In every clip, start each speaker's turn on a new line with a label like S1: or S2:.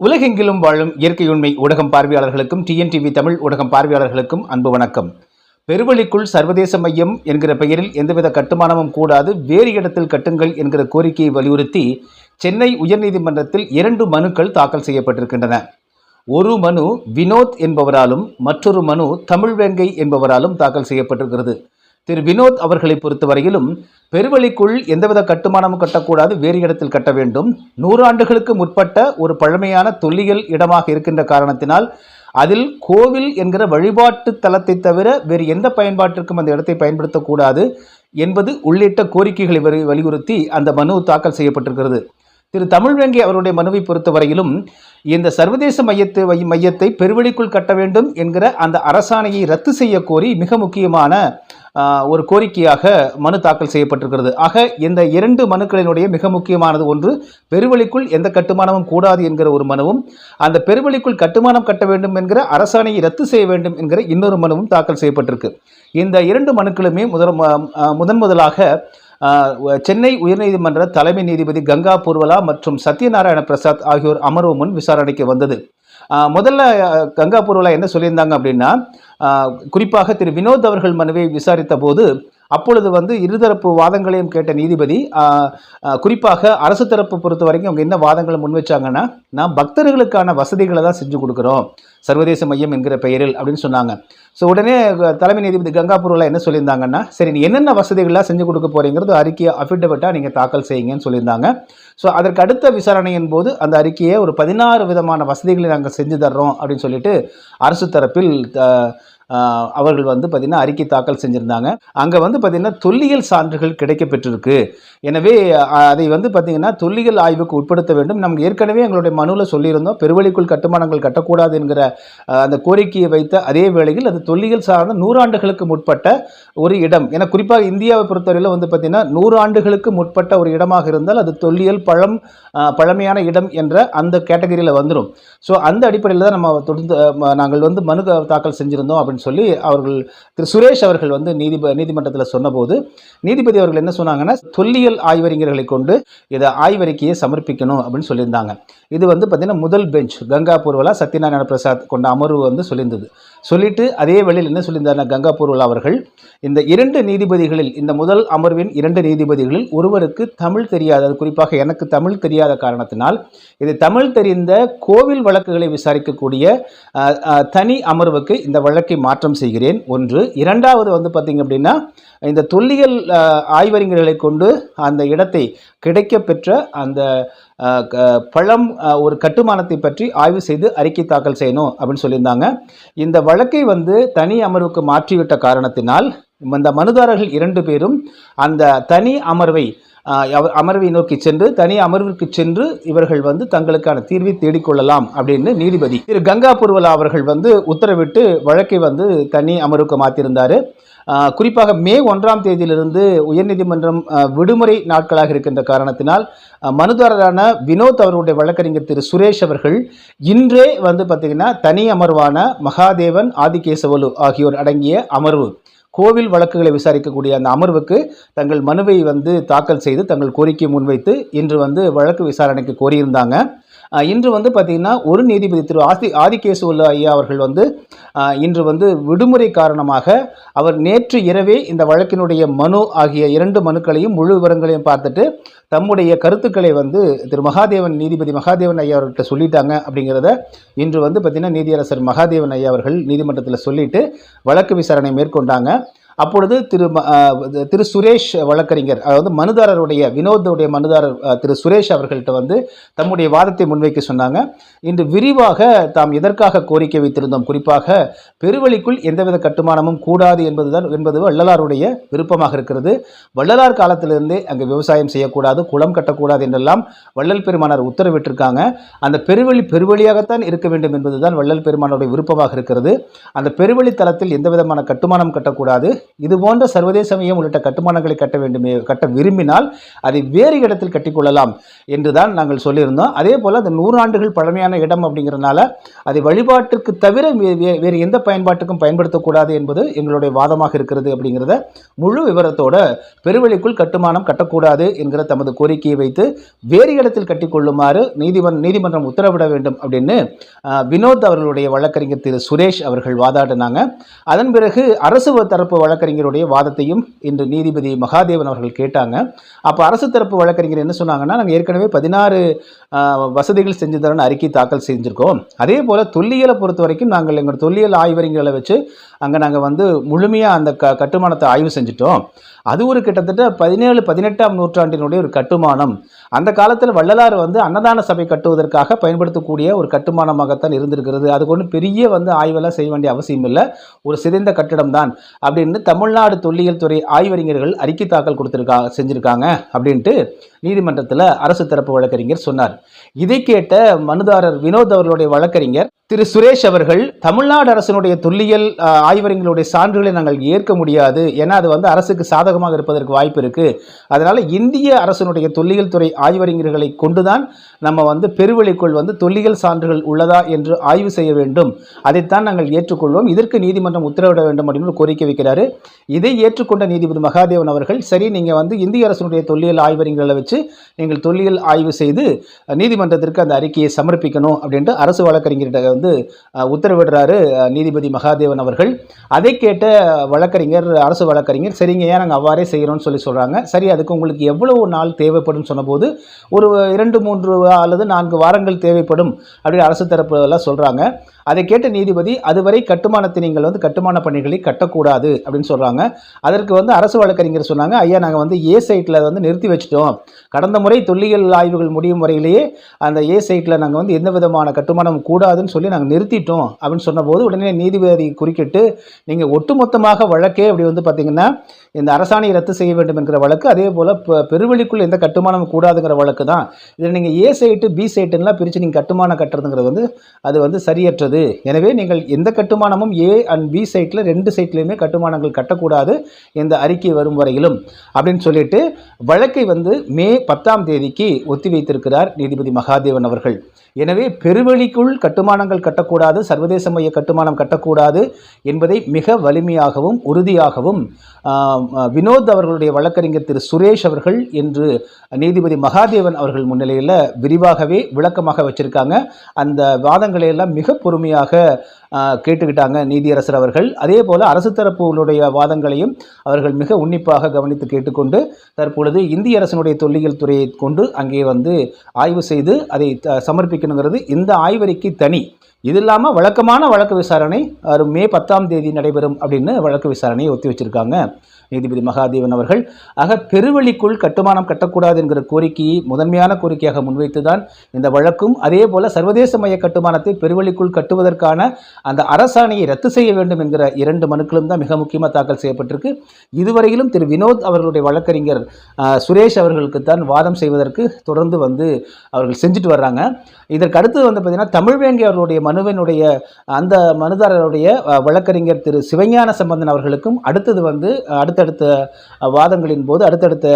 S1: உலகெங்கிலும் வாழும் இயற்கையுண்மை ஊடகம் பார்வையாளர்களுக்கும் டிஎன்டிவி தமிழ் ஊடகம் பார்வையாளர்களுக்கும் அன்பு வணக்கம். பெருவழிக்குள் சர்வதேச மையம் என்கிற பெயரில் எந்தவித கட்டுமானமும் கூடாது வேறு இடத்தில் கட்டுங்கள் என்கிற கோரிக்கையை வலியுறுத்தி சென்னை உயர்நீதிமன்றத்தில் இரண்டு மனுக்கள் தாக்கல் செய்யப்பட்டிருக்கின்றன. ஒரு மனு வினோத் என்பவராலும் மற்றொரு மனு தமிழ்வேங்கை என்பவராலும் தாக்கல் செய்யப்பட்டிருக்கிறது. திரு வினோத் அவர்களை பொறுத்தவரையிலும் பெருவழிக்குள் எந்தவித கட்டுமானமும் கட்டக்கூடாது வேறு இடத்தில் கட்ட வேண்டும். நூறாண்டுகளுக்கு முற்பட்ட ஒரு பழமையான தொல்லியல் இடமாக இருக்கின்ற காரணத்தினால் அதில் கோவில் என்கிற வழிபாட்டு தலத்தை தவிர வேறு எந்த பயன்பாட்டிற்கும் அந்த இடத்தை பயன்படுத்தக்கூடாது என்பது உள்ளிட்ட கோரிக்கைகளை வலியுறுத்தி அந்த மனு தாக்கல் செய்யப்பட்டிருக்கிறது. திரு தமிழ்வேங்கை அவருடைய மனுவை பொறுத்தவரையிலும் இந்த சர்வதேச மையத்தை வை- மையத்தை பெருவழிக்குள் கட்ட வேண்டும் என்கிற அந்த அரசாணையை ரத்து செய்ய கோரி மிக முக்கியமான ஒரு கோரிக்கையாக மனு தாக்கல் செய்யப்பட்டிருக்கிறது. ஆக இந்த இரண்டு மனுக்களினுடைய மிக முக்கியமானது ஒன்று பெருவெளிக்குள் எந்த கட்டுமானமும் கூடாது என்கிற ஒரு மனுவும் அந்த பெருவெளிக்குள் கட்டுமானம் கட்ட வேண்டும் என்கிற அரசாணையை ரத்து செய்ய வேண்டும் என்கிற இன்னொரு மனுவும் தாக்கல் செய்யப்பட்டிருக்கு. இந்த இரண்டு மனுக்களுமே முதல் முதன் முதலாக சென்னை உயர்நீதிமன்ற தலைமை நீதிபதி கங்கா பூர்வலா மற்றும் சத்யநாராயண பிரசாத் ஆகியோர் அமர்வு முன் விசாரணைக்கு வந்தது. முதல்ல ஆ, கங்கா பூர்வலா என்ன சொல்லியிருந்தாங்க அப்படின்னா குறிப்பாக திரு வினோத் அவர்கள் மனுவை விசாரித்த போது அப்பொழுது வந்து இருதரப்பு வாதங்களையும் கேட்ட நீதிபதி குறிப்பாக அரசு தரப்பு பொறுத்த வரைக்கும் அவங்க என்ன வாதங்களை முன் வச்சாங்கன்னா நான் பக்தர்களுக்கான வசதிகளை தான் செஞ்சு கொடுக்குறோம் சர்வதேச மையம் என்கிற பெயரில் அப்படின்னு சொன்னாங்க. ஸோ உடனே தலைமை நீதிபதி கங்கா என்ன சொல்லியிருந்தாங்கன்னா சரி நீ என்னென்ன வசதிகள்லாம் செஞ்சு கொடுக்க போறீங்கிறது அறிக்கையை அஃபிடவிட்டாக நீங்கள் தாக்கல் செய்யுங்கன்னு சொல்லியிருந்தாங்க. ஸோ அதற்கு அடுத்த விசாரணையின் போது அந்த அறிக்கையை ஒரு பதினாறு விதமான வசதிகளை நாங்கள் செஞ்சு தர்றோம் அப்படின்னு சொல்லிட்டு அரசு தரப்பில் அவர்கள் வந்து பார்த்திங்கன்னா அறிக்கை தாக்கல் செஞ்சுருந்தாங்க. அங்கே வந்து பார்த்திங்கன்னா தொல்லியல் சான்றுகள் கிடைக்கப்பெற்றிருக்கு. எனவே அதை வந்து பார்த்திங்கன்னா தொல்லியல் ஆய்வுக்கு உட்படுத்த வேண்டும். நமக்கு ஏற்கனவே எங்களுடைய மனுவில் சொல்லியிருந்தோம் பெருவழிக்குள் கட்டுமானங்கள் கட்டக்கூடாது என்கிற அந்த கோரிக்கையை வைத்த அதே வேளையில் அது தொல்லியல் சார்ந்த நூறாண்டுகளுக்கு முற்பட்ட ஒரு இடம். ஏன்னா குறிப்பாக இந்தியாவை பொறுத்தவரையில் வந்து பார்த்திங்கன்னா நூறாண்டுகளுக்கு முற்பட்ட ஒரு இடமாக இருந்தால் அது தொல்லியல் பழம் பழமையான இடம் என்ற அந்த கேட்டகரியில் வந்துடும் ஸோ அந்த அடிப்படையில் தான் நம்ம தொடர்ந்து நாங்கள் வந்து மனு தாக்கல் செஞ்சுருந்தோம் அப்படின்னு சொல்லி அவர்கள் திரு சுரேஷ் அவர்கள் வந்து நீதிப நீதிமன்றத்தில் சொன்னபோது நீதிபதி அவர்கள் என்ன சொன்னாங்கன்னா தொல்லியல் ஆய்வறிஞர்களை கொண்டு இதை ஆய்வறிக்கையை சமர்ப்பிக்கணும் அப்படின்னு சொல்லியிருந்தாங்க. இது வந்து பார்த்திங்கன்னா முதல் பெஞ்ச். கங்கா பூர்வலா சத்யநாராயண பிரசாத் கொண்ட அமர்வு வந்து சொல்லியிருந்தது. சொல்லிட்டு அதே வழியில் என்ன சொல்லியிருந்தாருன்னா கங்கா பூர்வலா அவர்கள் இந்த இரண்டு நீதிபதிகளில் இந்த முதல் அமர்வின் இரண்டு நீதிபதிகளில் ஒருவருக்கு தமிழ் தெரியாத குறிப்பாக எனக்கு தமிழ் தெரியாத காரணத்தினால் இது தமிழ் தெரிந்த கோவில் வழக்குகளை விசாரிக்கக்கூடிய தனி அமர்வுக்கு இந்த வழக்கை மாற்றம் செய்கிறேன். ஒன்று இரண்டாவது வந்து பார்த்திங்க அப்படின்னா இந்த தொல்லியல் ஆய்வறிஞர்களை கொண்டு அந்த இடத்தை கிடைக்க பெற்ற அந்த க- பழம் ஒரு கட்டுமானத்தை பற்றி ஆய்வு செய்து அறிக்கை தாக்கல் செய்யணும் அப்படின்னு சொல்லியிருந்தாங்க. இந்த வழக்கை வந்து தனி அமர்வுக்கு மாற்றிவிட்ட காரணத்தினால் இந்த மனுதாரர்கள் இரண்டு பேரும் அந்த தனி அமர்வை அமர்வை நோக்கி சென்று தனி அமர்விற்கு சென்று இவர்கள் வந்து தங்களுக்கான தீர்வை தேடிக்கொள்ளலாம் அப்படின்னு நீதிபதி திரு கங்கா பூர்வலா அவர்கள் வந்து உத்தரவிட்டு வழக்கை வந்து தனி அமர்வுக்கு மாற்றியிருந்தார் குறிப்பாக மே ஒன்றாம் தேதியிலிருந்து உயர்நீதிமன்றம் விடுமுறை நாட்களாக இருக்கின்ற காரணத்தினால் மனுதாரரான வினோத் அவருடைய வழக்கறிஞர் திரு சுரேஷ் அவர்கள் இன்றே வந்து பார்த்திங்கன்னா தனி அமர்வான மகாதேவன் ஆதிகேசவலு ஆகியோர் அடங்கிய அமர்வு கோவில் வழக்குகளை விசாரிக்கக்கூடிய அந்த அமர்வுக்கு தங்கள் மனுவை வந்து தாக்கல் செய்து தங்கள் கோரிக்கையை முன்வைத்து இன்று வந்து வழக்கு விசாரணைக்கு கோரியிருந்தாங்க. இன்று வந்து பார்த்திங்கன்னா ஒரு நீதிபதி திரு ஆதி ஆதிகேசுவல்லு ஐயா அவர்கள் வந்து இன்று வந்து விடுமுறை காரணமாக அவர் நேற்று இரவே இந்த வழக்கினுடைய மனு ஆகிய இரண்டு மனுக்களையும் முழு விவரங்களையும் பார்த்துட்டு தம்முடைய கருத்துக்களை வந்து திரு மகாதேவன் நீதிபதி மகாதேவன் ஐயா அவர்கிட்ட சொல்லிட்டாங்க அப்படிங்கிறத இன்று வந்து பார்த்திங்கன்னா நீதியரசர் மகாதேவன் ஐயா அவர்கள் நீதிமன்றத்தில் சொல்லிட்டு வழக்கு விசாரணை மேற்கொண்டாங்க. அப்பொழுது திரு திரு சுரேஷ் வழக்கறிஞர் அதாவது மனுதாரருடைய வினோத்துடைய மனுதாரர் திரு சுரேஷ் அவர்கள்ட்ட வந்து தம்முடைய வாதத்தை முன்வைக்க சொன்னாங்க. இன்று விரிவாக தாம் எதற்காக கோரிக்கை வைத்திருந்தோம்? குறிப்பாக பெருவழிக்குள் எந்தவித கட்டுமானமும் கூடாது என்பதுதான் என்பது வள்ளலாருடைய விருப்பமாக இருக்கிறது. வள்ளலார் காலத்திலிருந்தே அங்கு விவசாயம் செய்யக்கூடாது குளம் கட்டக்கூடாது என்றெல்லாம் வள்ளல் பெருமானார் உத்தரவிட்டிருக்காங்க. அந்த பெருவழி பெருவழியாகத்தான் இருக்க வேண்டும் என்பதுதான் வள்ளல் பெருமானுடைய விருப்பமாக இருக்கிறது. அந்த பெருவழி தளத்தில் எந்த விதமான கட்டுமானம் கட்டக்கூடாது. இது போன்ற சர்வதேச மையம் உள்ளிட்ட கட்டுமானங்களை கட்ட வேண்டுமே கட்ட விரும்பினால் அதை வேறு இடத்தில் கட்டிக்கொள்ளலாம் என்று தான் நாங்கள் சொல்லியிருந்தோம். அதே போல் அந்த நூறாண்டுகள் பழமையான இடம் அப்படிங்கிறதுனால அதை வழிபாட்டிற்கு தவிர வேறு எந்த பயன்பாட்டுக்கும் பயன்படுத்தக்கூடாது என்பது எங்களுடைய வாதமாக இருக்கிறது அப்படிங்கிறத முழு விவரத்தோட பெருவெளிக்குள் கட்டுமானம் கட்டக்கூடாது என்கிற தமது கோரிக்கையை வைத்து வேறு இடத்தில் கட்டிக்கொள்ளுமாறு நீதிமன்ற நீதிமன்றம் உத்தரவிட வேண்டும் அப்படின்னு வினோத் அவர்களுடைய வழக்கறிஞர் திரு சுரேஷ் அவர்கள் வாதாடினாங்க. அதன் பிறகு அரசு தரப்பு வழக்கு வழக்கறிஞருடைய வாதத்தையும் இன்று நீதிபதி மகாதேவன் அவர்கள் கேட்டாங்க. அப்போ அரசு தரப்பு வழக்கறிஞர் என்ன சொன்னாங்கன்னா நாங்கள் ஏற்கனவே பதினாறு வசதிகள் செஞ்சு தரேன்னு அறிக்கை தாக்கல் செஞ்சுருக்கோம். அதே போல் தொல்லியலை பொறுத்த வரைக்கும் நாங்கள் எங்கள் தொல்லியல் ஆய்வறிஞர்களை வச்சு அங்கே நாங்கள் வந்து முழுமையாக அந்த க கட்டுமானத்தை ஆய்வு செஞ்சுட்டோம். அது ஒரு கிட்டத்தட்ட பதினேழு பதினெட்டாம் நூற்றாண்டினுடைய ஒரு கட்டுமானம். அந்த காலத்தில் வள்ளலார் வந்து அன்னதான சபை கட்டுவதற்காக பயன்படுத்தக்கூடிய ஒரு கட்டுமானமாகத்தான் இருந்திருக்கிறது. அதுக்கு ஒன்றும் பெரிய வந்து ஆய்வெல்லாம் செய்ய வேண்டிய அவசியம் இல்லை. ஒரு சிதைந்த கட்டிடம் தான் அப்படின்னு தமிழ்நாடு தொல்லியல் துறை ஆய்வறிஞர்கள் அறிக்கை தாக்கல் கொடுத்துருக்கா செஞ்சுருக்காங்க அப்படின்ட்டு நீதிமன்றத்தில் அரசு தரப்பு வழக்கறிஞர் சொன்னார். இதை கேட்ட மனுதாரர் வினோத் அவர்களுடைய வழக்கறிஞர் திரு சுரேஷ் அவர்கள் தமிழ்நாடு அரசினுடைய தொல்லியல் அஹ், ஆய்வறிஞர்களுடைய சான்றுகளை நாங்கள் ஏற்க முடியாது. ஏன்னா அது வந்து அரசுக்கு சாதகமாக இருப்பதற்கு வாய்ப்பு இருக்கு. அதனால இந்திய அரசினுடைய தொல்லியல் துறை ஆய்வறிஞர்களை கொண்டுதான் நம்ம வந்து பெருவெளிக்குள் வந்து தொல்லியல் சான்றுகள் உள்ளதா என்று ஆய்வு செய்ய வேண்டும். அதைத்தான் நாங்கள் ஏற்றுக்கொள்வோம். இதற்கு நீதிமன்றம் உத்தரவிட வேண்டும் அப்படின்னு கோரிக்கை வைக்கிறாரு. இதை ஏற்றுக்கொண்ட நீதிபதி மகாதேவன் அவர்கள் சரி நீங்க வந்து இந்திய அரசினுடைய தொல்லியல் ஆய்வறிஞர்களை வச்சு வச்சு நீங்கள் தொல்லியல் ஆய்வு செய்து நீதிமன்றத்திற்கு அந்த அறிக்கையை சமர்ப்பிக்கணும் அப்படின்ட்டு அரசு வழக்கறிஞர்கிட்ட வந்து உத்தரவிடுறாரு நீதிபதி மகாதேவன் அவர்கள். அதை கேட்ட வழக்கறிஞர் அரசு வழக்கறிஞர் சரிங்க ஏன் நாங்கள் அவ்வாறே செய்கிறோம்னு சொல்லி சொல்கிறாங்க சரி அதுக்கு உங்களுக்கு எவ்வளவு நாள் தேவைப்படும் சொன்னபோது ஒரு இரண்டு மூன்று அல்லது நான்கு வாரங்கள் தேவைப்படும் அப்படின்னு அரசு தரப்பு எல்லாம் சொல்கிறாங்க அதை கேட்ட நீதிபதி அதுவரை கட்டுமானத்தை நீங்கள் வந்து கட்டுமான பணிகளை கட்டக்கூடாது அப்படின்னு சொல்கிறாங்க அதற்கு வந்து அரசு வழக்கறிஞர் சொன்னாங்க ஐயா நாங்கள் வந்து ஏ சைட்டில் வந்து நிறுத்தி வச்சிட்டோம். கடந்த முறை தொல்லியல் ஆய்வுகள் முடியும் வரையிலேயே அந்த ஏ சைட்டில் நாங்கள் வந்து எந்த விதமான கட்டுமானம் கூடாதுன்னு சொல்லி நாங்கள் நிறுத்திட்டோம் அப்படின்னு சொன்னபோது உடனே நீதிபதி குறுக்கிட்டு நீங்கள் ஒட்டுமொத்தமாக வழக்கே அப்படி வந்து பார்த்தீங்கன்னா இந்த அரசாணையை ரத்து செய்ய வேண்டும் என்கிற வழக்கு அதே போல் பெருவெளிக்குள் எந்த கட்டுமானமும் கூடாதுங்கிற வழக்கு தான். இதில் நீங்கள் ஏ சைட்டு பி சைட்டுலாம் பிரித்து நீங்கள் கட்டுமானம் கட்டுறதுங்கிறது வந்து அது வந்து சரியற்றது. எனவே நீங்கள் எந்த கட்டுமானமும் ஏ அண்ட் பி சைட்டில் ரெண்டு சைட்லேயுமே கட்டுமானங்கள் கட்டக்கூடாது இந்த அறிக்கை வரும் வரையிலும். அப்படின்னு சொல்லிட்டு வழக்கை வந்து மே பத்தாம் தேதிக்கு ஒத்தி வைத்திருக்கிறார் நீதிபதி மகாதேவன் அவர்கள். எனவே பெருவெளிக்குள் கட்டுமானங்கள் கட்டக்கூடாது சர்வதேச மைய கட்டுமானம் கட்டக்கூடாது என்பதை மிக வலிமையாகவும் உறுதியாகவும் வினோத் அவர்களுடைய வழக்கறிஞர் திரு சுரேஷ் அவர்கள் என்று நீதிபதி மகாதேவன் அவர்கள் முன்னிலையில் விரிவாகவே விளக்கமாக வச்சிருக்காங்க. அந்த வாதங்களை எல்லாம் மிக பொறுமையாக கேட்டுக்கிட்டாங்க நீதியரசர் அவர்கள். அதே போல் அரசு தரப்புகளுடைய வாதங்களையும் அவர்கள் மிக உன்னிப்பாக கவனித்து கேட்டுக்கொண்டு தற்பொழுது இந்திய அரசனுடைய தொல்லியல் துறையை கொண்டு அங்கே வந்து ஆய்வு செய்து அதை த- சமர்ப்பிக்கணுங்கிறது இந்த ஆய்வறிக்கை தனி. இது இல்லாமல் வழக்கமான வழக்கு விசாரணை வரும் மே பத்தாம் தேதி நடைபெறும் அப்படின்னு வழக்கு விசாரணையை ஒத்தி வச்சிருக்காங்க. நீதிபதி மகாதேவன் அவர்கள் ஆக பெருவெளிக்குள் கட்டுமானம் கட்டக்கூடாது என்கிற கோரிக்கையை முதன்மையான கோரிக்கையாக முன்வைத்துதான் இந்த வழக்கும். அதே போல சர்வதேச மைய கட்டுமானத்தை பெருவெளிக்குள் கட்டுவதற்கான அந்த அரசாணையை ரத்து செய்ய வேண்டும் என்கிற இரண்டு மனுக்களும் தான் மிக முக்கியமாக தாக்கல் செய்யப்பட்டிருக்கு. இதுவரையிலும் திரு வினோத் அவர்களுடைய வழக்கறிஞர் சுரேஷ் அவர்களுக்கு தான் வாதம் செய்வதற்கு தொடர்ந்து வந்து அவர்கள் செஞ்சுட்டு வர்றாங்க. இதற்கு அடுத்து வந்து பார்த்தீங்கன்னா தமிழ்வேங்கி அவர்களுடைய மனுவினுடைய அந்த மனுதாரருடைய வழக்கறிஞர் திரு சிவஞான சம்பந்தன் அவர்களுக்கும் அடுத்தது வந்து அடுத்த அடுத்தடுத்த வாதங்களின் போது அடுத்தடுத்த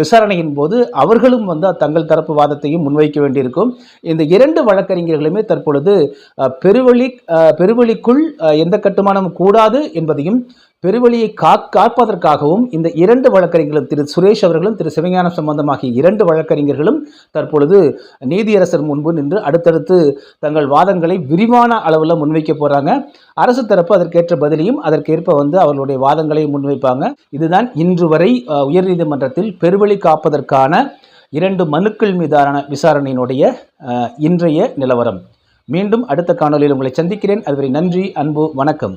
S1: விசாரணையின் போது அவர்களும் வந்து தங்கள் தரப்பு வாதத்தையும் முன்வைக்க வேண்டியிருக்கும். இந்த இரண்டு வழக்கறிஞர்களுமே தற்பொழுது பெருவழி பெருவழிக்குள் எந்த கட்டுமானமும் கூடாது என்பதையும் பெருவழியை கா காப்பதற்காகவும் இந்த இரண்டு வழக்கறிஞர்களும் திரு சுரேஷ் அவர்களும் திரு சிவஞானம் சம்பந்தமாகிய இரண்டு வழக்கறிஞர்களும் தற்பொழுது நீதியரசர் முன்பு நின்று அடுத்தடுத்து தங்கள் வாதங்களை விரிவான அளவில் முன்வைக்க போகிறாங்க அரசு தரப்பு அதற்கேற்ற பதிலையும் அதற்கேற்ப வந்து அவர்களுடைய வாதங்களையும் முன்வைப்பாங்க. இதுதான் இன்று வரை உயர்நீதிமன்றத்தில் பெருவழி காப்பதற்கான இரண்டு மனுக்கள் மீதான விசாரணையினுடைய இன்றைய நிலவரம். மீண்டும் அடுத்த காணொலியில் உங்களை சந்திக்கிறேன். அதுவரை நன்றி அன்பு வணக்கம்.